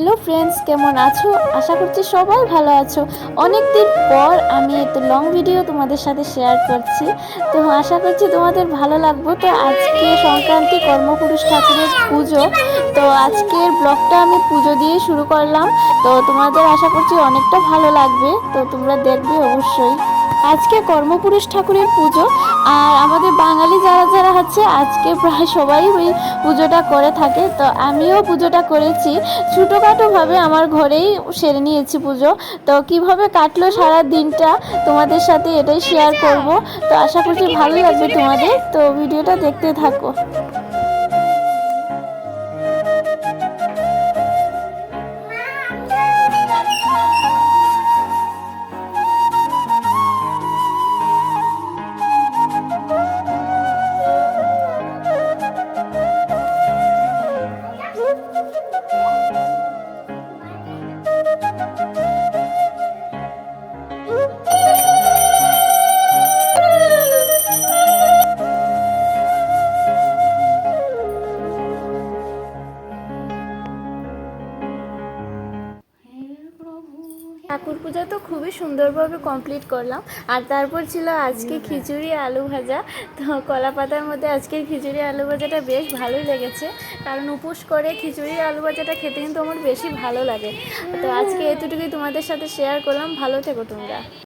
Hello friends, কেমন আছো? আশা করছি সবাই ভালো আছো। অনেক দিন পর আমি একটু লং ভিডিও তোমাদের সাথে শেয়ার করছি। তো আশা করছি তোমাদের ভালো লাগবে। তো আজকে সংক্রান্তি কর্মপুরুষ ঠাকুরের পুজো। তো আজকের ব্লগটা আমি পুজো দিয়ে শুরু করলাম। তো তোমাদের আশা করছি অনেকটা ভালো লাগবে। তো তোমরা দেখবে অবশ্যই। আজকে কর্মপুরুষ ঠাকুরের পুজো। আর আমাদের বাঙালি যারা আজকে প্রায় সবাই ওই পুজোটা করে থাকে। তো আমিও পুজোটা করেছি। ছোটোখাটোভাবে আমার ঘরেই সেরে নিয়েছি পুজো। তো কীভাবে কাটলো সারা দিনটা তোমাদের সাথে এটাই শেয়ার করব। তো আশা করছি ভালো লাগবে তোমাদের। তো ভিডিওটা দেখতে থাকো। ঠাকুর পূজা তো খুবই সুন্দরভাবে কমপ্লিট করলাম। আর তারপর ছিল আজকে খিচুড়ি আলু ভাজা। তো কলা পাতার মধ্যে আজকের খিচুড়ি আলু ভাজাটা বেশ ভালোই লেগেছে। কারণ উপোস করে খিচুড়ি আলু ভাজাটা খেতে কিন্তু আমার বেশি ভালো লাগে। তো আজকে এতটুকুই তোমাদের সাথে শেয়ার করলাম। ভালো থেকো তোমরা।